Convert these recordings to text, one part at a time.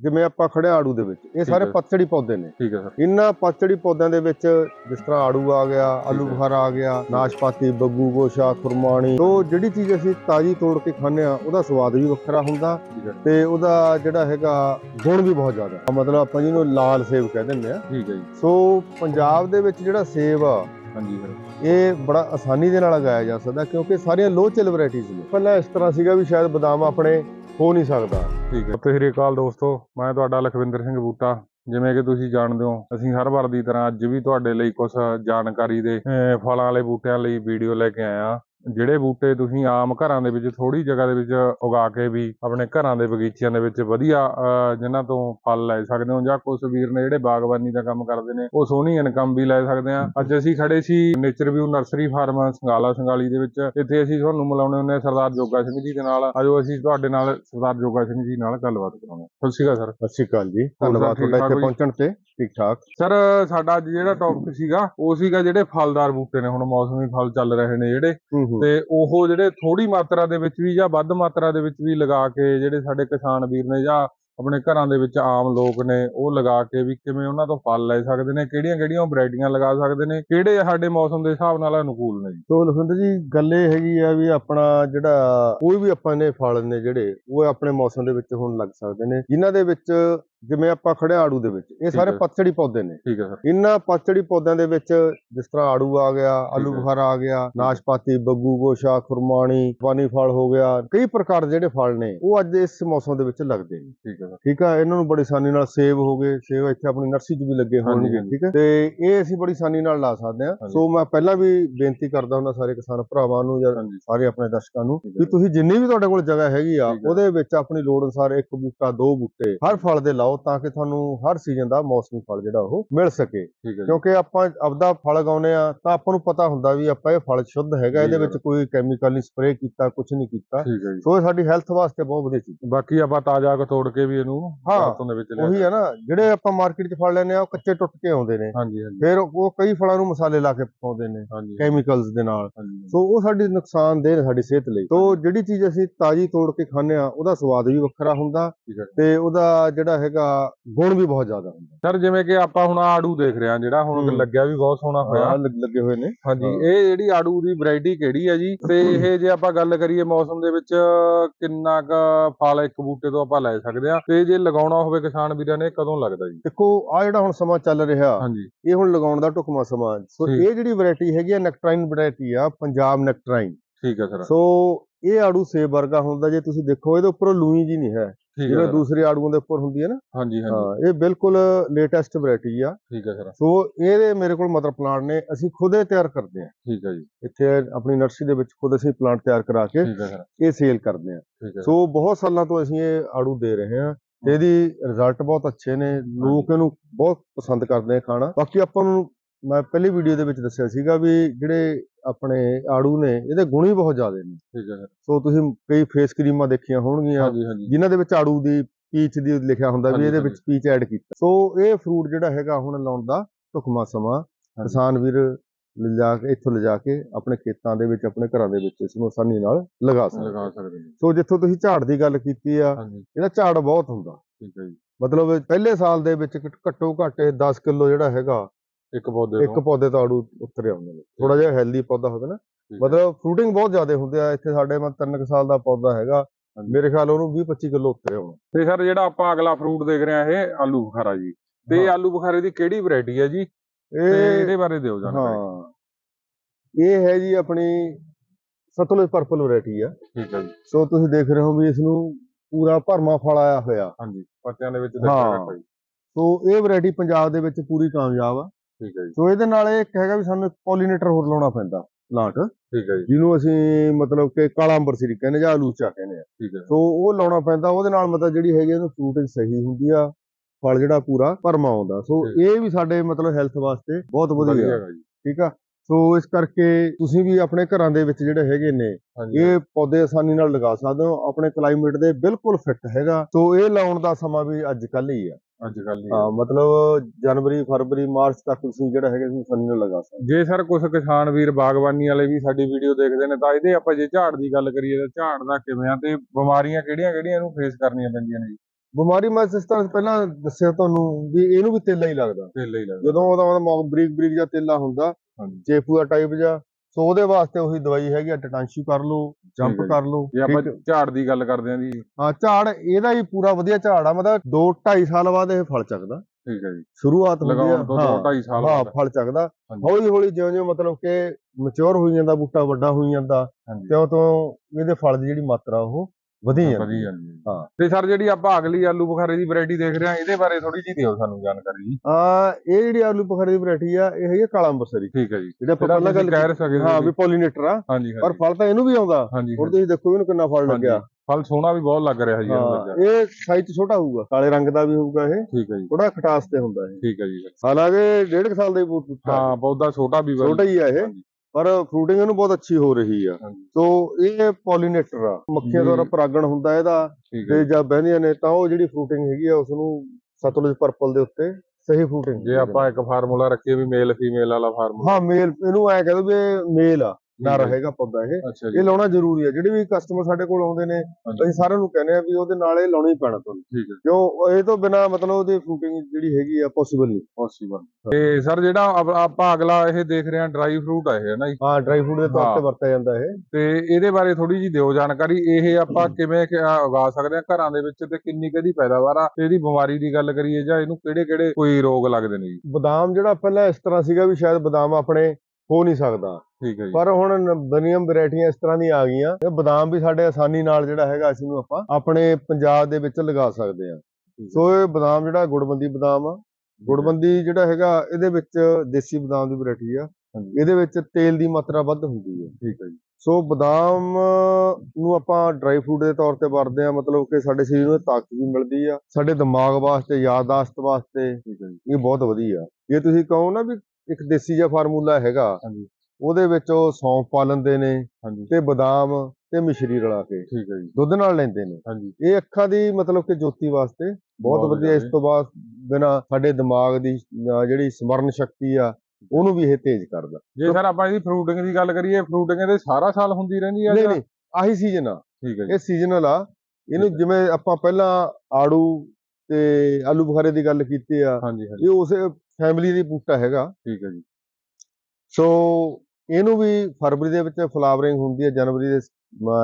ਜਿਵੇਂ ਆਪਾਂ ਖੜੇ ਹਾਂ ਆੜੂ ਦੇ ਵਿੱਚ ਇਹ ਸਾਰੇ। ਪੱਤੜੀ ਪੌਦੇ ਨੇ। ਠੀਕ ਹੈ ਸਰ। ਇਹਨਾਂ ਪੱਤੜੀ ਪੌਦਿਆਂ ਦੇ ਵਿੱਚ ਜਿਸ ਤਰ੍ਹਾਂ ਆੜੂ ਆ ਗਿਆ ਆਲੂ। ਬੁਖਾਰਾ ਆ ਗਿਆ ਨਾਸ਼ਪਾਤੀ ਬੱਗੂ ਗੋਸ਼ਾ ਖੁਰਮਾਣੀ ਤੋਂ ਜਿਹੜੀ ਚੀਜ਼ ਅਸੀਂ ਤਾਜ਼ੀ ਤੋੜ ਕੇ ਖਾਂਦੇ ਆ ਉਹਦਾ ਸਵਾਦ ਵੀ ਵੱਖਰਾ ਹੁੰਦਾ ਤੇ ਉਹਦਾ ਜਿਹੜਾ ਹੈਗਾ ਗੁਣ ਵੀ ਬਹੁਤ ਜ਼ਿਆਦਾ। ਮਤਲਬ ਆਪਾਂ ਜਿਹਨੂੰ ਲਾਲ ਸੇਬ ਕਹਿ ਦਿੰਦੇ ਆ। ਠੀਕ ਹੈ ਜੀ। ਸੋ ਪੰਜਾਬ ਦੇ ਵਿੱਚ ਜਿਹੜਾ ਸੇਬ ਆ ਹਾਂਜੀ ਸਰ। ਇਹ ਬੜਾ ਆਸਾਨੀ ਦੇ ਨਾਲ ਉਗਾਇਆ ਜਾ ਸਕਦਾ ਕਿਉਂਕਿ ਸਾਰੀਆਂ ਲੋ ਚਿਲ ਵੈਰਾਈਟੀਆਂ ਨੇ। ਪਹਿਲਾਂ ਇਸ ਤਰ੍ਹਾਂ ਸੀਗਾ ਵੀ ਸ਼ਾਇਦ ਬਦਾਮ ਆਪਣੇ ਹੋ ਨਹੀਂ ਸਕਦਾ। ਠੀਕ ਹੈ। ਸਤਿ ਸ੍ਰੀ ਅਕਾਲ ਦੋਸਤੋ, ਮੈਂ ਤੁਹਾਡਾ ਲਖਵਿੰਦਰ ਸਿੰਘ ਬੂਟਾ। ਜਿਵੇਂ ਕਿ ਤੁਸੀਂ ਜਾਣਦੇ ਹੋ, ਅਸੀਂ ਹਰ ਵਾਰ ਦੀ ਤਰ੍ਹਾਂ ਅੱਜ ਵੀ ਤੁਹਾਡੇ ਲਈ ਕੁਝ ਜਾਣਕਾਰੀ ਦੇ ਫਲਾਂ ਵਾਲੇ ਬੂਟਿਆਂ ਲਈ ਵੀਡੀਓ ਲੈ ਕੇ ਆਇਆ ਜਿਹੜੇ ਬੂਟੇ ਤੁਸੀਂ ਆਮ ਘਰਾਂ ਦੇ ਵਿੱਚ ਥੋੜੀ ਜਗ੍ਹਾ ਦੇ ਵਿੱਚ ਉਗਾ ਕੇ ਵੀ ਆਪਣੇ ਘਰਾਂ ਦੇ ਬਗੀਚਿਆਂ ਦੇ ਵਿੱਚ ਵਧੀਆ ਜਿਨ੍ਹਾਂ ਤੋਂ ਫਲ ਲੈ ਸਕਦੇ ਹੋ ਜਾਂ ਕੁਝ ਵੀਰ ਨੇ ਜਿਹੜੇ ਬਾਗਬਾਨੀ ਦਾ ਕੰਮ ਕਰਦੇ ਨੇ ਉਹ ਸੋਹਣੀ ਇਨਕਮ ਵੀ ਲੈ ਸਕਦੇ ਆ ਅੱਜ ਅਸੀਂ ਖੜੇ ਸੀ nature view nursery farm Sangala Sangali ਦੇ ਵਿੱਚ। ਇੱਥੇ ਅਸੀਂ ਤੁਹਾਨੂੰ ਮਿਲਾਉਣੇ ਹੁੰਦੇ ਹਾਂ ਸਰਦਾਰ ਜੋਗਾ ਸਿੰਘ ਜੀ ਦੇ ਨਾਲ। ਆਜੋ ਅਸੀਂ ਤੁਹਾਡੇ ਨਾਲ ਸਰਦਾਰ ਜੋਗਾ ਸਿੰਘ ਜੀ ਨਾਲ ਗੱਲਬਾਤ ਕਰਾਉਂਦੇ ਹਾਂ। ਸਤਿ ਸ਼੍ਰੀ ਅਕਾਲ ਸਰ। ਸਤਿ ਸ਼੍ਰੀ ਅਕਾਲ ਜੀ। ਧੰਨਵਾਦ ਤੁਹਾਡਾ ਇੱਥੇ? ਪਹੁੰਚਣ ਤੇ। ਠੀਕ ਠਾਕ ਸਰ ਸਾਡਾ ਅੱਜ ਜਿਹੜਾ ਟੌਪਿਕ ਸੀਗਾ ਉਹ ਸੀਗਾ ਜਿਹੜੇ ਫਲਦਾਰ ਬੂਟੇ ਨੇ ਹੁਣ ਮੌਸਮੀ ਫਲ ਚੱਲ ਰਹੇ ਨੇ ਜਿਹੜੇ। ਤੇ ਉਹ ਜਿਹੜੇ ਥੋੜੀ ਮਾਤਰਾ ਦੇ ਵਿੱਚ ਵੀ ਜਾਂ ਵੱਧ ਮਾਤਰਾ ਦੇ ਵਿੱਚ ਵੀ ਲਗਾ ਕੇ ਜਿਹੜੇ ਸਾਡੇ ਕਿਸਾਨ ਵੀਰ ਨੇ ਜਾਂ ਆਪਣੇ ਘਰਾਂ ਦੇ ਵਿੱਚ ਆਮ ਲੋਕ ਨੇ ਉਹ ਲਗਾ ਕੇ ਵੀ ਕਿਵੇਂ ਉਹਨਾਂ ਤੋਂ ਫਲ ਲੈ ਸਕਦੇ ਨੇ ਕਿਹੜੀਆਂ ਕਿਹੜੀਆਂ ਵੈਰਾਈਟੀਆਂ ਲਗਾ ਸਕਦੇ ਨੇ ਕਿਹੜੇ ਸਾਡੇ ਮੌਸਮ ਦੇ ਹਿਸਾਬ ਨਾਲ ਅਨੁਕੂਲ ਨੇ ਜੀ? ਤੋ ਲਖਵਿੰਦਰ ਜੀ ਗੱਲ ਇਹ ਹੈਗੀ ਆ ਵੀ ਆਪਣਾ ਜਿਹੜਾ ਕੋਈ ਵੀ ਆਪਾਂ ਨੇ ਫਲ ਨੇ ਜਿਹੜੇ ਉਹ ਆਪਣੇ ਮੌਸਮ ਦੇ ਵਿੱਚ ਹੁਣ ਲੱਗ ਸਕਦੇ ਨੇ। ਜਿਨ੍ਹਾਂ ਦੇ ਵਿੱਚ ਜਿਵੇਂ ਆਪਾਂ ਖੜੇ ਹਾਂ ਆੜੂ ਦੇ ਵਿੱਚ ਇਹ ਸਾਰੇ ਹੈ। ਪੱਤੜੀ ਪੌਦੇ ਨੇ ਠੀਕ ਹੈ ਸਰ ਇਹਨਾਂ ਪੱਤੜੀ ਪੌਦਿਆਂ ਦੇ ਵਿੱਚ ਜਿਸ ਤਰ੍ਹਾਂ ਆੜੂ ਆ ਗਿਆ ਆਲੂ ਹੈ। ਬੁਖਾਰਾ ਆ ਗਿਆ ਨਾਸ਼ਪਾਤੀ ਬੱਗੂ ਗੋਸ਼ਾ ਖੁਰਮਾਣੀ ਪਾਣੀ ਫਲ ਹੋ ਗਿਆ ਕਈ ਪ੍ਰਕਾਰ ਦੇ ਜਿਹੜੇ ਫਲ ਨੇ ਉਹ ਅੱਜ ਇਸ ਮੌਸਮ ਦੇ ਵਿੱਚ ਲੱਗਦੇ ਨੇ ਠੀਕ ਹੈ ਠੀਕ ਆ ਇਹਨਾਂ ਨੂੰ ਬੜੀ ਆਸਾਨੀ ਨਾਲ ਸੇਬ ਹੋ ਗਏ ਸੇਬ ਇੱਥੇ ਆਪਣੀ ਨਰਸਰੀ 'ਚ ਵੀ ਲੱਗੇ ਹੋਣਗੇ। ਠੀਕ ਹੈ ਤੇ ਇਹ ਅਸੀਂ ਬੜੀ ਆਸਾਨੀ ਨਾਲ ਲਾ ਸਕਦੇ ਹਾਂ। ਸੋ ਮੈਂ ਪਹਿਲਾਂ ਵੀ ਬੇਨਤੀ ਕਰਦਾ ਹੁੰਦਾ ਸਾਰੇ ਕਿਸਾਨ ਭਰਾਵਾਂ ਨੂੰ ਜਾਂ ਸਾਰੇ ਆਪਣੇ ਦਰਸ਼ਕਾਂ ਨੂੰ ਹੈ। ਵੀ ਤੁਸੀਂ ਜਿੰਨੀ ਵੀ ਤੁਹਾਡੇ ਕੋਲ ਜਗ੍ਹਾ ਹੈਗੀ ਆ ਹੈ। ਉਹਦੇ ਵਿੱਚ ਆਪਣੀ ਲੋੜ ਅਨੁਸਾਰ ਇੱਕ ਬੂਟਾ ਦੋ ਬੂਟੇ ਹਰ ਫਲ ਦੇ ਲਾਓ ਤਾਂ ਕਿ ਤੁਹਾਨੂੰ ਹਰ ਸੀਜ਼ਨ ਦਾ ਮੌਸਮੀ ਫਲ ਜਿਹੜਾ ਉਹ ਮਿਲ ਸਕੇ। ਕਿਉਂਕਿ ਆਪਾਂ ਆਪਦਾ ਫਲ ਉਗਾਉਂਦੇ ਆ ਤਾਂ ਆਪਾਂ ਨੂੰ ਪਤਾ ਹੁੰਦਾ ਵੀ ਆਪਾਂ ਇਹ ਫਲ ਸ਼ੁੱਧ ਹੈਗਾ ਇਹਦੇ। ਵਿੱਚ ਕੋਈ ਕੈਮੀਕਲ ਨਹੀਂ ਸਪਰੇਅ ਕੀਤਾ ਕੁਝ ਨਹੀਂ ਕੀਤਾ। ਸੋ ਇਹ ਸਾਡੀ ਹੈਲਥ ਵਾਸਤੇ ਬਹੁਤ ਵਧੀਆ ਚੀਜ਼ ਬਾਕੀ ਆਪਾਂ ਤਾਜ਼ਾ ਕੁ ਤੋੜ ਕੇ ਵੀ ਇਹਨੂੰ ਹਾਂ, ਵਰਤੋਂ ਦੇ ਵਿੱਚ ਲੈ ਉਹੀ ਹੈ ਨਾ ਜਿਹੜੇ ਆਪਾਂ ਮਾਰਕੀਟ 'ਚ ਫਲ ਲੈਂਦੇ ਆ ਉਹ ਕੱਚੇ ਟੁੱਟ ਕੇ ਆਉਂਦੇ ਨੇ। ਫਿਰ ਉਹ ਕਈ ਫਲਾਂ ਨੂੰ ਮਸਾਲੇ ਲਾ ਕੇ ਪਾਉਂਦੇ ਨੇ ਕੈਮੀਕਲਸ ਦੇ ਨਾਲ। ਸੋ ਉਹ ਸਾਡੀ ਨੁਕਸਾਨਦੇਹ ਨੇ ਸਾਡੀ ਸਿਹਤ ਲਈ। ਸੋ ਜਿਹੜੀ ਚੀਜ਼ ਅਸੀਂ ਤਾਜ਼ੀ ਤੋੜ ਕੇ ਖਾਂਦੇ ਆ ਉਹਦਾ ਸਵਾਦ ਵੀ ਵੱਖਰਾ ਹੁੰਦਾ ਤੇ ਉਹਦਾ ਜਿਹੜਾ ਹੈਗਾ ਗੁਣ ਵੀ ਬਹੁਤ ਜ਼ਿਆਦਾ ਹੁੰਦਾ। ਸਰ ਜਿਵੇਂ ਕਿ ਆਪਾਂ ਹੁਣ ਆੜੂ ਦੇਖ ਰਹੇ ਹਾਂ ਜਿਹੜਾ ਹੁਣ। ਲੱਗਿਆ ਵੀ ਬਹੁਤ ਸੋਹਣਾ ਹੋਇਆ ਹਾਂ ਲੱਗ- ਹੋਏ ਨੇ। ਹਾਂਜੀ। ਇਹ ਜਿਹੜੀ ਆੜੂ ਦੀ ਵੈਰਾਈਟੀ ਕਿਹੜੀ ਹੈ ਜੀ? ਤੇ ਇਹ ਜੇ ਆਪਾਂ ਗੱਲ ਕਰੀਏ ਮੌਸਮ ਦੇ ਵਿੱਚ ਕਿੰਨਾ ਕ ਫਲ ਇੱਕ ਬੂਟੇ ਤੋਂ ਆਪਾਂ ਲੈ ਸਕਦੇ ਆ ਤੇ ਜੇ ਲਗਾਉਣਾ ਹੋਵੇ ਕਿਸਾਨ ਵੀਰਾਂ ਨੇ ਕਦੋਂ ਲੱਗਦਾ ਜੀ? ਦੇਖੋ ਆ ਜਿਹੜਾ ਹੁਣ ਸਮਾਂ ਚੱਲ ਰਿਹਾ ਹਾਂਜੀ। ਇਹ ਹੁਣ ਲਗਾਉਣ ਦਾ ਢੁਕਮਾ ਸਮਾਂ। ਸੋ। ਇਹ ਜਿਹੜੀ ਵੈਰਾਈਟੀ ਹੈਗੀ ਆ ਨੈਕਟਰਾਈਨ ਵੈਰਾਈਟੀ ਆ ਪੰਜਾਬ ਨੈਕਟਰਾਈਨ ਠੀਕ ਹੈ ਸਰ। ਸੋ ਇਹ ਆੜੂ ਸੇਬ ਵਰਗਾ ਹੁੰਦਾ ਜੇ ਤੁਸੀਂ ਦੇਖੋ ਇਹਦੇ ਉੱਪਰ ਲੂਈ ਜੀ ਨਹੀਂ ਹੈ। ਜਿਵੇਂ। ਦੂਸਰੇ ਆੜੂਆਂ ਦੇ ਉੱਪਰ ਹੁੰਦੀ ਹੈ ਨਾ। ਹਾਂਜੀ ਹਾਂਜੀ। ਇਹ ਬਿਲਕੁਲ ਲੇਟੈਸਟ ਵੈਰਾਈਟੀ ਆ। ਠੀਕ ਹੈ ਸਰ। ਸੋ ਇਹਦੇ ਮੇਰੇ ਕੋਲ ਮਦਰ ਪਲਾਂਟ ਨੇ ਅਸੀਂ ਖੁਦ ਇਹ ਤਿਆਰ ਕਰਦੇ ਆ ਠੀਕ ਹੈ ਜੀ। ਇੱਥੇ ਆਪਣੀ ਨਰਸਰੀ ਦੇ ਵਿੱਚ ਖੁਦ ਅਸੀਂ ਪਲਾਂਟ ਤਿਆਰ ਕਰਾ ਕੇ ਇਹ ਸੇਲ ਕਰਦੇ ਆ ਸੋ ਬਹੁਤ ਸਾਲਾਂ ਤੋਂ ਅਸੀਂ ਇਹ ਆੜੂ ਦੇ ਰਹੇ ਤੇ ਇਹਦੀ ਰਿਜ਼ਲਟ ਬਹੁਤ ਅੱਛੇ ਨੇ। ਲੋਕ ਇਹਨੂੰ ਬਹੁਤ ਪਸੰਦ ਕਰਦੇ ਆ ਖਾਣਾ। ਬਾਕੀ ਆਪਾਂ ਨੂੰ ਮੈਂ ਪਹਿਲੀ ਵੀਡੀਓ ਦੇ ਵਿੱਚ ਦੱਸਿਆ ਸੀਗਾ ਵੀ ਜਿਹੜੇ ਆਪਣੇ ਆੜੂ ਨੇ ਇਹਦੇ ਗੁਣ ਹੀ ਬਹੁਤ ਜ਼ਿਆਦੇ ਨੇ। ਠੀਕ ਹੈ। ਸੋ ਤੁਸੀਂ ਕਈ ਫੇਸ ਕਰੀਮਾਂ ਦੇਖੀਆਂ ਹੋਣਗੀਆਂ। ਹਾਂਜੀ ਹਾਂਜੀ। ਜਿਨ੍ਹਾਂ ਦੇ ਵਿੱਚ ਆੜੂ ਦੀ ਪੀਚ ਦੀ ਲਿਖਿਆ ਹੁੰਦਾ ਵੀ ਇਹਦੇ ਵਿੱਚ ਪੀਚ ਐਡ ਕੀਤਾ। ਸੋ ਇਹ ਫਰੂਟ ਜਿਹੜਾ ਹੈਗਾ ਹੁਣ ਲਾਉਣ ਦਾ ਢੁਕਮਾ ਸਮਾਂ। ਕਿਸਾਨ ਵੀਰ ਲਿਜਾ ਕੇ ਇੱਥੋਂ ਲਿਜਾ ਕੇ ਆਪਣੇ ਖੇਤਾਂ ਦੇ ਵਿੱਚ ਆਪਣੇ ਘਰਾਂ ਦੇ ਵਿੱਚ ਇਸ ਨੂੰ ਆਸਾਨੀ ਨਾਲ ਲਗਾ ਸਕਦੇ ਲਗਾ ਸਕਦੇ ਨੇ। ਸੋ ਜਿੱਥੋਂ ਤੁਸੀਂ ਝਾੜ ਦੀ ਗੱਲ ਕੀਤੀ ਆ ਇਹਦਾ ਝਾੜ ਬਹੁਤ ਹੁੰਦਾ। ਠੀਕ ਹੈ ਜੀ। ਮਤਲਬ ਪਹਿਲੇ ਸਾਲ ਦੇ ਵਿੱਚ ਘੱਟ- ਘੱਟੋ ਘੱਟ ਇਹ 10 ਕਿਲੋ ਜਿਹੜਾ ਹੈਗਾ ਇੱਕ ਪੌਦੇ ਇੱਕ ਤੋਂ। ਪੌਦੇ ਤੋਂ ਆੜੂ ਉਤਰੇ ਆਉਂਦੇ ਨੇ। ਥੋੜਾ ਜਿਹਾ ਹੈਲਦੀ ਪੌਦਾ ਹੋਵੇ ਨਾ। ਠੀਕ ਹੈ। ਮਤਲਬ ਫਰੂਟਿੰਗ ਬਹੁਤ ਜ਼ਿਆਦਾ ਹੁੰਦੇ ਆ। ਇੱਥੇ ਸਾਡੇ ਮਤ 3 ਸਾਲ ਦਾ ਪੌਦਾ ਹੈਗਾ। ਹਾਂਜੀ। ਮੇਰੇ ਖਿਆਲ ਉਹਨੂੰ 20 25 ਕਿਲੋ ਉਤਰੇ ਹੋਣ। ਤੇ ਸਰ ਜਿਹੜਾ ਆਪਾਂ ਅਗਲਾ ਫਰੂਟ ਦੇਖ ਰਹੇ ਹਾਂ ਇਹ ਆਲੂ ਬੁਖਾਰਾ ਜੀ। ਤੇ ਇਹ ਹਾਂ। ਆਲੂ ਬੁਖਾਰੇ ਦੀ ਕਿਹੜੀ ਵੈਰਾਈਟੀ ਹੈ ਜੀ? ਤੇ ਇਹ ਇਹਦੇ ਬਾਰੇ ਦਿਓ ਜਾਣਕਾਰੀ। ਹਾਂ। ਇਹ ਹੈ ਜੀ ਆਪਣੀ ਸਤਲੁਜ ਪਰਪਲ ਵੈਰਾਈਟੀ ਆ। ਠੀਕ ਹੈ ਜੀ। ਸੋ ਤੁਸੀਂ ਦੇਖ ਰਹੇ ਹੋ ਵੀ ਇਸ ਨੂੰ ਪੂਰਾ ਭਰਮਾ ਫਲ ਆਇਆ ਹੋਇਆ। ਹਾਂਜੀ ਪੱਤਿਆਂ ਦੇ ਵਿੱਚ ਹਾਂ। ਦੇਖਿਆ ਜੀ। ਸੋ ਇਹ ਵੈਰਾਈਟੀ ਪੰਜਾਬ ਦੇ ਵਿੱਚ ਪੂਰੀ ਕਾਮਯਾਬ ਆ। ਠੀਕ ਹੈ ਜੀ। ਸੋ ਇਹਦੇ ਨਾਲ ਇਹ ਇੱਕ ਹੈਗਾ ਵੀ ਸਾਨੂੰ ਪੋਲੀਨੇਟਰ ਹੋਰ ਲਾਉਣਾ ਪੈਂਦਾ ਪਲਾਂਟ ਠੀਕ ਹੈ ਜੀ। ਜਿਹਨੂੰ ਅਸੀਂ ਮਤਲਬ ਕਿ ਕਾਲਾ ਅੰਬਰਸਰੀ ਕਹਿੰਦੇ ਜਾਂ ਆਲੂਚਾ ਕਹਿੰਦੇ ਆ। ਠੀਕ ਹੈ। ਸੋ ਉਹ ਲਾਉਣਾ ਪੈਂਦਾ ਉਹਦੇ ਨਾਲ ਮਤਲਬ ਜਿਹੜੀ ਹੈਗੀ ਇਹਨੂੰ ਫਰੂਟਿੰਗ ਸਹੀ ਹੁੰਦੀ ਆ ਫਲ ਜਿਹੜਾ ਪੂਰਾ ਭਰਮਾ ਆਉਂਦਾ। ਸੋ। ਇਹ ਵੀ ਸਾਡੇ ਮਤਲਬ ਹੈਲਥ ਵਾਸਤੇ ਬਹੁਤ ਵਧੀਆ। ਠੀਕ ਆ? ਸੋ ਇਸ ਕਰਕੇ ਤੁਸੀਂ ਵੀ ਆਪਣੇ ਘਰਾਂ ਦੇ ਵਿੱਚ ਜਿਹੜੇ ਹੈਗੇ ਨੇ ਇਹ ਪੌਦੇ ਆਸਾਨੀ ਨਾਲ ਲਗਾ ਸਕਦੇ ਹੋ। ਆਪਣੇ ਕਲਾਈਮੇਟ ਦੇ ਬਿਲਕੁਲ ਫਿੱਟ ਹੈਗਾ। ਸੋ ਇਹ ਲਾਉਣ ਦਾ ਸਮਾਂ ਵੀ ਅੱਜ ਕੱਲ ਹੀ ਆ। ਅੱਜ ਕੱਲ ਹੀ ਮਤਲਬ ਜਨਵਰੀ ਫਰਵਰੀ ਮਾਰਚ ਤੱਕ ਤੁਸੀਂ ਜਿਹੜਾ ਹੈਗਾ ਤੁਸੀਂ ਨਾਲ ਲਗਾ ਸਕਦੇ ਜੇ ਸਰ ਕੁਝ ਕਿਸਾਨ ਵੀਰ ਬਾਗਬਾਨੀ ਵਾਲੇ ਵੀ ਸਾਡੀ ਵੀਡੀਓ ਦੇਖਦੇ ਨੇ ਤਾਂ ਇਹਦੇ ਆਪਾਂ ਜੇ ਝਾੜ ਦੀ ਗੱਲ ਕਰੀਏ ਤਾਂ ਝਾੜ ਦਾ ਕਿਵੇਂ ਆ ਤੇ ਬਿਮਾਰੀਆਂ ਕਿਹੜੀਆਂ ਕਿਹੜੀਆਂ ਇਹਨੂੰ ਫੇਸ ਕਰਨੀਆਂ ਪੈਂਦੀਆਂ ਨੇ ਜੀ? ਬਿਮਾਰੀ ਮੈਂ ਜਿਸ ਤਰ੍ਹਾਂ ਪਹਿਲਾਂ ਦੱਸਿਆ ਤੁਹਾਨੂੰ ਵੀ ਇਹਨੂੰ ਵੀ ਤੇਲਾ ਹੀ ਲੱਗਦਾ। ਤੇਲੇ ਹੀ ਲੱਗਦਾ। ਜਦੋਂ ਉਹਦਾ ਬਰੀਕ ਬਰੀਕ ਜਿਹਾ ਤੇਲਾ ਹੁੰਦਾ ਹਾਂਜੀ। ਚੇਪੂ ਦਾ ਟਾਈਪ ਜਿਹਾ ਸੋ ਉਹਦੇ ਵਾਸਤੇ ਉਹੀ ਦਵਾਈ ਹੈਗੀ ਆ ਟਟਾਂਸ਼ੂ ਕਰ ਲਓ ਹੈ ਜੰਪ। ਕਰ ਲਓ ਜੇ ਆਪਾਂ ਹੈ। ਝਾੜ ਦੀ ਗੱਲ ਕਰਦੇ ਆਂ ਜੀ ਹਾਂ ਝਾੜ ਇਹਦਾ ਹੀ ਪੂਰਾ ਵਧੀਆ ਝਾੜ ਆ ਮਤਲਬ 2 2.5 ਸਾਲ ਬਾਅਦ ਇਹ ਫਲ ਚੱਕਦਾ ਠੀਕ ਹੈ ਜੀ ਸ਼ੁਰੂਆਤ ਹੁੰਦੀ ਆ ਤੋਂ 2.5 ਸਾਲ ਹਾਂ ਬਾਅਦ ਫਲ ਚੱਕਦਾ। ਹੌਲੀ ਹੌਲੀ ਜਿਉਂ ਜਿਉਂ ਮਤਲਬ ਕਿ ਮੈਚੁਰ ਹੋਈ ਜਾਂਦਾ ਬੂਟਾ ਵੱਡਾ ਹੋਈ ਜਾਂਦਾ ਤਿਉਂ ਤੋਂ ਇਹਦੇ ਫਲ ਦੀ ਜਿਹੜੀ ਮਾਤਰਾ ਉਹ ਵਧੀ ਜਾਂਦੀ ਵਧੀ ਹੈ। ਜਾਂਦੀ ਹੈ। ਹਾਂ। ਤੇ ਸਰ ਜਿਹੜੀ ਆਪਾਂ ਅਗਲੀ ਆਲੂ ਬੁਖਾਰੇ ਦੀ ਵੈਰਾਈਟੀ ਦੇਖ ਰਹੇ ਹਾਂ ਇਹਦੇ ਬਾਰੇ ਥੋੜੀ ਜਿਹੀ ਦਿਓ ਸਾਨੂੰ ਜਾਣਕਾਰੀ ਜੀ। ਆ ਇਹ ਜਿਹੜੀ ਆਲੂ ਬੁਖਾਰੇ ਦੀ ਵੈਰਾਈਟੀ ਆ ਇਹ ਹੈਗੀ ਆ ਕਾਲਾ ਅੰਬਰਸਰੀ ਠੀਕ ਹੈ ਜੀ। ਜਿਹੜਾ ਆਪਾਂ ਪਹਿਲਾਂ ਗੱਲ ਕਹਿ ਸਕੇ ਹਾਂ ਵੀ ਪੋਲੀਨੇਟਰ ਆ। ਹਾਂਜੀ ਪਰ ਫਲ ਤਾਂ ਇਹਨੂੰ ਵੀ ਆਉਂਦਾ। ਹਾਂਜੀ ਹੁਣ ਤੁਸੀਂ ਦੇਖੋ ਇਹਨੂੰ ਕਿੰਨਾ ਫਲ ਹਾਂਜੀ। ਲੱਗਿਆ ਫਲ ਸੋਹਣਾ ਵੀ ਬਹੁਤ ਲੱਗ ਰਿਹਾ ਜੀ ਇਹਨੂੰ ਹਾਂ ਲੱਗਿਆ। ਇਹ ਸਾਈਜ਼ ਛੋਟਾ ਹੋਊਗਾ। ਕਾਲੇ ਰੰਗ ਦਾ ਵੀ ਹੋਊਗਾ ਇਹ। ਠੀਕ ਹੈ ਜੀ। ਥੋੜਾ ਖਟਾਸ ਤੇ ਹੁੰਦਾ ਇਹ। ਠੀਕ ਹੈ ਜੀ। ਹਾਲਾਂਕਿ ਡੇਢ ਕੁ ਸਾਲ ਦਾ ਬੂਟਾ ਹਾਂ ਪੌਦਾ ਛੋਟਾ ਵੀ ਛੋਟਾ ਹੀ ਆ ਇਹ। ਹਾਂਜੀ। ਪਰ ਫਰੂਟਿੰਗ ਇਹਨੂੰ ਬਹੁਤ ਅੱਛੀ ਹੋ ਰਹੀ ਆ। ਸੋ ਇਹ ਪੋਲੀਨੇਟਰ ਆ ਮੱਖੀਆਂ। ਦੁਆਰਾ ਪਰਾਗਣ ਹੁੰਦਾ ਇਹਦਾ ਤੇ ਜੀ। ਜਦ ਬਹਿੰਦੀਆਂ ਨੇ ਤਾਂ ਉਹ ਜਿਹੜੀ ਫਰੂਟਿੰਗ ਹੈਗੀ ਆ ਉਸ ਨੂੰ ਸਤਲੁਜ ਪਰਪਲ ਦੇ ਉੱਤੇ ਸਹੀ ਫਰੂਟਿੰਗ ਜੇ ਆਪਾਂ ਇੱਕ ਫਾਰਮੂਲਾ ਰੱਖੀਏ ਵੀ ਮੇਲ ਫੀਮੇਲ ਵਾਲਾ ਫਾਰਮੂਲਾ ਹਾਂ ਮੇਲ ਇਹਨੂੰ ਐ ਕਹਿ ਦੋ ਵੀ ਇਹ ਮੇਲ ਆ ਨਾ। ਰਹੇਗਾ ਪੌਦਾ ਇਹ ਜੀ। ਇਹ ਲਾਉਣਾ ਜ਼ਰੂਰੀ ਹੈ। ਜਿਹੜੇ ਵੀ ਕਸਟਮਰ ਸਾਡੇ ਕੋਲ ਆਉਂਦੇ ਨੇ। ਅਸੀਂ ਸਾਰਿਆਂ ਨੂੰ ਕਹਿੰਦੇ ਆ ਵੀ ਉਹਦੇ ਨਾਲ ਇਹ ਲਾਉਣਾ ਹੀ ਪੈਣਾ ਤੁਹਾਨੂੰ। ਕਿਉਂ ਇਹ ਤੋਂ ਬਿਨਾ ਮਤਲਬ ਉਹਦੀ ਫਰੂਟਿੰਗ ਜਿਹੜੀ ਹੈਗੀ ਆ ਪੋਸੀਬਲ ਨਹੀਂ। ਪੋਸੀਬਲ ਤੇ ਸਰ ਜਿਹੜਾ ਆਪ- ਅਗਲਾ ਇਹ ਦੇਖ ਰਹੇ ਹਾਂ ਡਰਾਈ ਫਰੂਟ ਹੈ ਇਹ ਹੈ ਨਾ ਜੀ? ਹਾਂ ਡਰਾਈ ਫਰੂਟ ਦੇ ਤੌਰ। ਤੇ ਵਰਤਿਆ ਜਾਂਦਾ ਇਹ। ਤੇ ਇਹਦੇ ਬਾਰੇ ਥੋੜੀ ਜਿਹੀ ਦਿਓ ਜਾਣਕਾਰੀ। ਇਹ ਆਪਾਂ ਕਿਵੇਂ ਉਗਾ ਸਕਦੇ ਹਾਂ ਘਰਾਂ ਦੇ ਵਿੱਚ ਤੇ ਕਿੰਨੀ ਕਦੀ ਪੈਦਾਵਾਰ ਆ? ਤੇ ਇਹਦੀ ਬਿਮਾਰੀ ਦੀ ਗੱਲ ਕਰੀਏ ਜਾਂ ਇਹਨੂੰ ਕਿਹੜੇ ਕਿਹੜੇ ਕੋਈ ਰੋਗ ਲੱਗਦੇ ਨੇ ਜੀ? ਬਦਾਮ ਜਿਹੜਾ ਪਹਿਲਾਂ ਇਸ ਤਰ੍ਹਾਂ ਸੀਗਾ ਵੀ ਸ਼ਾਇਦ ਬਦਾਮ ਆਪਣੇ ਹੋ ਨਹੀਂ ਸਕਦਾ। ਠੀਕ ਹੈ ਜੀ। ਪਰ ਹੁਣ ਬਨੀਅਮ ਵੈਰਾਈਟੀਆਂ ਇਸ ਤਰ੍ਹਾਂ ਦੀਆਂ ਆ ਗਈਆਂ। ਇਹ ਬਦਾਮ ਵੀ ਸਾਡੇ ਆਸਾਨੀ ਨਾਲ ਜਿਹੜਾ ਹੈਗਾ ਇਸ ਨੂੰ ਆਪਾਂ ਆਪਣੇ ਪੰਜਾਬ ਦੇ ਵਿੱਚ ਲਗਾ ਸਕਦੇ ਹਾਂ। ਸੋ ਇਹ ਬਦਾਮ ਜਿਹੜਾ ਗੁੜਬੰਦੀ ਬਦਾਮ ਆ। ਗੁੜਬੰਦੀ ਜਿਹੜਾ ਹੈਗਾ ਇਹਦੇ ਵਿੱਚ ਦੇਸੀ ਬਦਾਮ ਦੀ ਵੈਰਾਈਟੀ ਆ। ਇਹਦੇ ਵਿੱਚ ਤੇਲ ਦੀ ਮਾਤਰਾ ਵੱਧ ਹੁੰਦੀ ਹੈ। ਠੀਕ ਹੈ ਜੀ। ਸੋ ਬਦਾਮ ਨੂੰ ਆਪਾਂ ਡਰਾਈ ਫਰੂਟ ਦੇ ਤੌਰ ਤੇ ਵਰਤਦੇ ਆ ਮਤਲਬ ਕਿ ਸਾਡੇ ਸਰੀਰ ਨੂੰ ਤਾਕਤ ਵੀ ਮਿਲਦੀ ਆ। ਸਾਡੇ ਦਿਮਾਗ ਵਾਸਤੇ ਯਾਦਾਸ਼ਤ ਵਾਸਤੇ ਠੀਕ ਹੈ ਜੀ। ਇਹ ਬਹੁਤ ਵਧੀਆ। ਜੇ ਤੁਸੀਂ ਕਹੋ ਨਾ ਵੀ ਇੱਕ ਦੇਸੀ ਜਿਹਾ ਫਾਰਮੂਲਾ ਹੈਗਾ। ਉਹਦੇ ਵਿੱਚ ਉਹ ਸੌਂਫ ਪਾ ਲੈਂਦੇ ਨੇ ਹਾਂਜੀ। ਤੇ ਬਦਾਮ ਤੇ ਮਿਸ਼ਰੀ ਰਲਾ ਕੇ ਠੀਕ ਹੈ ਜੀ। ਦੁੱਧ ਨਾਲ ਲੈਂਦੇ ਨੇ। ਹਾਂਜੀ। ਇਹ ਅੱਖਾਂ ਦੀ ਮਤਲਬ ਕਿ ਜੋਤੀ ਵਾਸਤੇ ਬਹੁਤ ਵਧੀਆ ਇਸ। ਤੋਂ ਬਾਅਦ ਬਿਨਾ ਸਾਡੇ ਦਿਮਾਗ ਦੀ ਜਿਹੜੀ ਸਮਰਨ ਸ਼ਕਤੀ ਆ ਉਹਨੂੰ ਵੀ ਇਹ ਤੇਜ਼ ਕਰਦਾ। ਜੇ ਸਰ ਆਪਾਂ ਇਹਦੀ ਫਰੂਟਿੰਗ ਦੀ ਗੱਲ ਕਰੀਏ ਫਰੂਟਿੰਗ ਇਹਦੇ ਸਾਰਾ ਸਾਲ ਹੁੰਦੀ ਰਹਿੰਦੀ ਹੈ ਨਹੀਂ ਜਾਂ? ਨਹੀਂ ਆਹੀ ਸੀਜ਼ਨ ਆ। ਠੀਕ ਹੈ ਜੀ। ਇਹ ਸੀਜ਼ਨਲ ਆ। ਇਹਨੂੰ। ਜਿਵੇਂ ਆਪਾਂ ਪਹਿਲਾਂ ਆੜੂ ਤੇ ਆਲੂ ਬੁਖਾਰੇ ਦੀ ਗੱਲ ਕੀਤੀ ਆ ਇਹ ਉਸੇ ਫੈਮਿਲੀ ਦੀ ਬੂਟਾ ਹੈਗਾ। ਠੀਕ ਹੈ ਜੀ। ਸੋ ਇਹਨੂੰ ਵੀ ਫਰਵਰੀ ਦੇ ਵਿੱਚ ਫਲਾਵਰਿੰਗ ਹੁੰਦੀ ਹੈ ਜਨਵਰੀ ਦੇ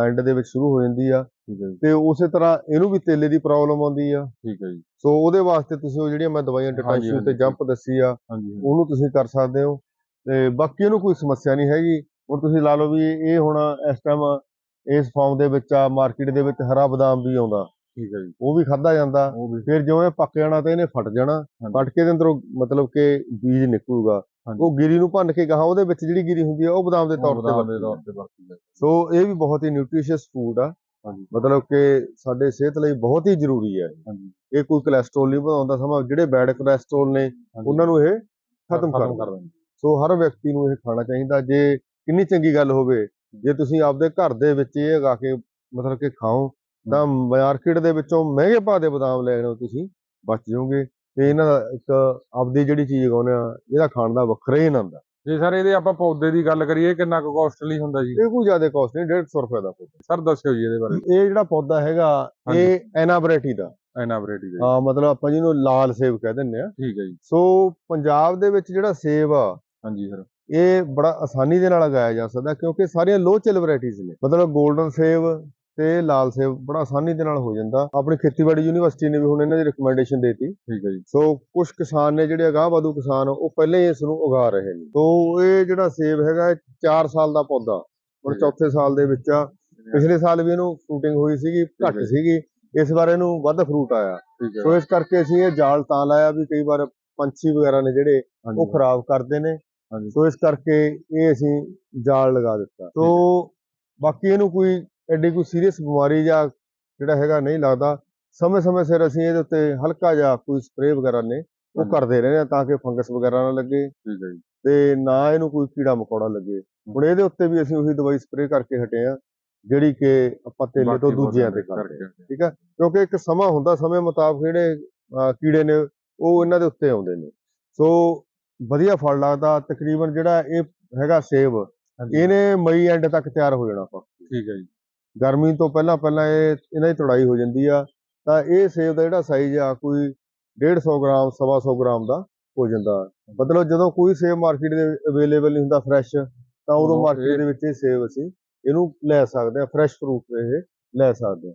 ਐਂਡ ਦੇ ਵਿੱਚ ਸ਼ੁਰੂ ਹੋ ਜਾਂਦੀ ਆ। ਠੀਕ ਹੈ ਜੀ। ਤੇ ਉਸੇ ਤਰ੍ਹਾਂ ਇਹਨੂੰ ਵੀ ਤੇਲੇ ਦੀ ਪ੍ਰੋਬਲਮ ਆਉਂਦੀ ਆ। ਠੀਕ ਹੈ ਜੀ। ਸੋ ਉਹਦੇ ਵਾਸਤੇ ਤੁਸੀਂ ਉਹ ਜਿਹੜੀਆਂ ਮੈਂ ਦਵਾਈਆਂ ਟਟਾਂਸ਼ੂ ਤੇ। ਜੰਪ ਦੱਸੀ ਆ। ਉਹਨੂੰ ਤੁਸੀਂ ਕਰ ਸਕਦੇ ਹੋ। ਤੇ ਬਾਕੀ ਇਹਨੂੰ ਕੋਈ ਸਮੱਸਿਆ ਨਹੀਂ ਹੈਗੀ। ਹੁਣ ਤੁਸੀਂ ਲਾ ਲਓ ਵੀ ਇਹ ਹੁਣ ਇਸ ਟਾਈਮ ਇਸ ਫਾਰਮ ਦੇ ਵਿੱਚ ਆ ਮਾਰਕੀਟ ਦੇ ਵਿੱਚ ਹਰਾ ਬਦਾਮ ਵੀ ਆਉਂਦਾ। ਠੀਕ ਹੈ ਜੀ। ਉਹ ਵੀ ਖਾਦਾ ਜਾਂਦਾ। ਫਿਰ ਜਿਉਂ ਇਹ ਪੱਕ ਜਾਣਾ ਤੇ ਇਹਨੇ ਫਟ ਜਾਣਾ। ਫਟ ਕੇ ਦੇ ਅੰਦਰੋਂ ਮਤਲਬ ਕਿ ਬੀਜ ਨਿਕਲੂਗਾ। ਉਹ ਗਿਰੀ ਨੂੰ ਭੰਨ ਕੇ ਗਾਹਾਂ ਉਹਦੇ ਵਿੱਚ ਜਿਹੜੀ ਗਿਰੀ ਹੁੰਦੀ ਆ ਉਹ ਬਦਾਮ ਦੇ ਤੌਰ ਤੇ ਵਰਤੀ ਤੌਰ ਜਾਂਦੀ ਜਾਂਦੀ ਸੋ ਇਹ ਵੀ ਬਹੁਤ ਹੀ ਨਿਊਟ੍ਰੀਸ਼ੀਅਸ ਫੂਡ ਆ। ਮਤਲਬ ਕਿ ਸਾਡੇ ਸਿਹਤ ਲਈ ਬਹੁਤ ਹੀ ਜ਼ਰੂਰੀ ਹੈ ਇਹ ਕੋਈ ਕੋਲੇਸਟ੍ਰੋਲ ਨਹੀਂ ਵਧਾਉਂਦਾ ਸਮਾਂ ਜਿਹੜੇ ਬੈਡ ਕੋਲੇਸਟ੍ਰੋਲ ਨੇ। ਉਹਨਾਂ ਨੂੰ ਇਹ ਖਤਮ ਕਰ ਦਿੰਦਾ ਸੋ ਹਰ ਵਿਅਕਤੀ ਨੂੰ ਇਹ ਖਾਣਾ ਚਾਹੀਦਾ। ਜੇ ਕਿੰਨੀ ਚੰਗੀ ਗੱਲ ਹੋਵੇ ਜੇ ਤੁਸੀਂ ਆਪਦੇ ਘਰ ਦੇ ਵਿੱਚ ਇਹ ਉਗਾ ਕੇ ਮਤਲਬ ਕਿ ਖਾਓ ਤਾਂ ਮਾਰਕੀਟ ਦੇ ਵਿੱਚੋਂ ਮਹਿੰਗੇ ਭਾਅ ਦੇ ਬਦਾਮ ਲੈਣੋਂ ਤੁਸੀਂ ਬਚ ਜਾਓਗੇ। ਤੇ ਇਹਨਾਂ ਦਾ ਇੱਕ ਆਪਦੀ ਜਿਹੜੀ ਚੀਜ਼ ਉਗਾਉਂਦੇ ਆ ਇਹਦਾ ਖਾਣ ਦਾ ਵੱਖਰਾ ਹੀ ਆਨੰਦ ਆ। ਜੇ ਸਰ ਇਹਦੇ ਆਪਾਂ ਪੌਦੇ ਦੀ ਗੱਲ ਕਰੀਏ ਕਿੰਨਾ ਕੁ ਕਾਸਟਲੀ ਹੁੰਦਾ ਜੀ? ਇਹ ਕੋਈ ਜ਼ਿਆਦਾ ਕਾਸਟ ਨਹੀਂ 150 ਰੁਪਏ ਦਾ ਪੌਦਾ। ਸਰ ਦੱਸਿਓ ਜੀ ਇਹਦੇ ਬਾਰੇ। ਇਹ ਜਿਹੜਾ ਪੌਦਾ ਹੈਗਾ। ਇਹ ਐਨਾਬਰੇਟੀ ਦਾ। ਐਨਾ ਵੈਰਾਈਟੀ ਦਾ। ਹਾਂ ਮਤਲਬ ਆਪਾਂ ਜਿਹਨੂੰ ਲਾਲ ਸੇਬ ਕਹਿ ਦਿੰਦੇ ਆ ਠੀਕ ਹੈ ਜੀ। ਸੋ ਪੰਜਾਬ ਦੇ ਵਿੱਚ ਜਿਹੜਾ ਸੇਬ ਆ ਹਾਂਜੀ ਸਰ। ਇਹ ਬੜਾ ਆਸਾਨੀ ਦੇ ਨਾਲ ਉਗਾਇਆ ਜਾ ਸਕਦਾ ਕਿਉਂਕਿ ਸਾਰੀਆਂ ਲੋ ਚਿਲ ਵੈਰਾਈਟੀਆਂ ਨੇ। ਮਤਲਬ 골ਡਨ ਸੇਬ ਤੇ ਲਾਲ ਸੇਬ ਬੜਾ ਆਸਾਨੀ ਦੇ ਨਾਲ ਹੋ ਜਾਂਦਾ। ਆਪਣੀ ਖੇਤੀਬਾੜੀ ਯੂਨੀਵਰਸਿਟੀ ਨੇ ਵੀ ਹੁਣ ਇਹਨਾਂ ਦੀ ਰਿਕਮੈਂਡੇਸ਼ਨ ਦੇਤੀ। ਠੀਕ ਹੈ ਜੀ। ਸੋ ਕੁਝ ਕਿਸਾਨ ਨੇ ਜਿਹੜੇ ਅਗਾਂਹ ਵਧੂ ਕਿਸਾਨ ਉਹ ਪਹਿਲੇ ਹੀ ਇਸ ਨੂੰ ਉਗਾ ਰਹੇ ਨੇ। ਸੋ ਇਹ ਜਿਹੜਾ ਸੇਬ ਹੈਗਾ 4 ਸਾਲ ਦਾ ਪੌਦਾ ਹੁਣ। ਚੌਥੇ ਸਾਲ ਦੇ ਵਿੱਚ ਆ। ਪਿਛਲੇ ਸਾਲ ਵੀ ਇਹਨੂੰ ਫਰੂਟਿੰਗ ਹੋਈ ਸੀਗੀ ਘੱਟ। ਸੀਗੀ। ਇਸ ਵਾਰ ਇਹਨੂੰ ਵੱਧ ਫਰੂਟ ਆਇਆ। ਸੋ ਇਸ ਕਰਕੇ ਅਸੀਂ ਇਹ ਜਾਲ ਤਾਂ ਲਾਇਆ ਵੀ ਕਈ ਵਾਰ ਪੰਛੀ ਵਗੈਰਾ ਨੇ ਜਿਹੜੇ ਉਹ ਖਰਾਬ ਕਰਦੇ ਨੇ। ਸੋ ਇਸ ਕਰਕੇ ਇਹ ਅਸੀਂ ਜਾਲ ਲਗਾ ਦਿੱਤਾ। ਸੋ ਬਾਕੀ ਇਹਨੂੰ ਕੋਈ ਐਡੀ ਕੋਈ ਸੀਰੀਅਸ ਬਿਮਾਰੀ ਜਾਂ ਜਿਹੜਾ ਹੈਗਾ ਨਹੀਂ ਲੱਗਦਾ ਸਮੇਂ-ਸਮੇਂ ਸਿਰ ਅਸੀਂ ਇਹਦੇ ਉੱਤੇ ਹਲਕਾ ਜਿਹਾ ਕੋਈ ਸਪਰੇਅ ਵਗੈਰਾ ਨੇ ਉਹ। ਕਰਦੇ ਰਹਿੰਦੇ ਹਾਂ ਤਾਂ ਕਿ ਫੰਗਸ ਵਗੈਰਾ ਨਾ ਲੱਗੇ। ਠੀਕ ਹੈ ਜੀ। ਤੇ ਨਾ ਇਹਨੂੰ ਕੋਈ ਕੀੜਾ ਮਕੌੜਾ ਲੱਗੇ। ਹੁਣ ਇਹਦੇ ਉੱਤੇ ਵੀ ਅਸੀਂ ਉਹੀ ਦਵਾਈ ਸਪਰੇਅ ਕਰਕੇ ਹਟੇ ਆ ਜਿਹੜੀ ਕਿ ਆਪਾਂ ਤੇਲੇ ਤੋਂ ਦੂਜਿਆਂ ਤੇ ਕਰਦੇ ਠੀਕ ਹੈ? ਕਿਉਂਕਿ ਇੱਕ ਸਮਾਂ ਹੁੰਦਾ ਸਮੇਂ ਮੁਤਾਬਕ ਜਿਹੜੇ ਕੀੜੇ ਨੇ ਉਹ ਇਹਨਾਂ ਦੇ ਉੱਤੇ ਆਉਂਦੇ ਨੇ। ਸੋ ਵਧੀਆ ਫਲ ਲੱਗਦਾ ਤਕਰੀਬਨ ਜਿਹੜਾ ਇਹ ਹੈਗਾ ਸੇਬ। ਇਹਨੇ ਮਈ ਐਂਡ ਤੱਕ ਤਿਆਰ ਹੋ ਜਾਣਾ ਆਪਾਂ। ਠੀਕ ਹੈ ਜੀ। ਗਰਮੀ ਤੋਂ ਪਹਿਲਾਂ ਪਹਿਲਾਂ ਇਹ ਇਹਨਾਂ ਦੀ ਤੁੜਾਈ ਹੋ ਜਾਂਦੀ ਆ ਤਾਂ ਇਹ ਸੇਬ ਦਾ ਜਿਹੜਾ ਸਾਈਜ਼ ਆ ਕੋਈ 150 ਗ੍ਰਾਮ 125 ਗ੍ਰਾਮ ਦਾ ਹੋ ਜਾਂਦਾ। ਮਤਲਬ ਜਦੋਂ ਕੋਈ ਸੇਬ ਮਾਰਕੀਟ ਦੇ ਅਵੇਲੇਬਲ ਨਹੀਂ ਹੁੰਦਾ ਫਰੈਸ਼ ਤਾਂ ਉਦੋਂ ਮਾਰਕੀਟ ਦੇ ਵਿੱਚ ਇਹ ਸੇਬ ਅਸੀਂ ਇਹਨੂੰ ਲੈ ਸਕਦੇ ਆ ਫਰੈਸ਼ ਫਰੂਟ ਇਹ ਲੈ ਸਕਦੇ ਆ।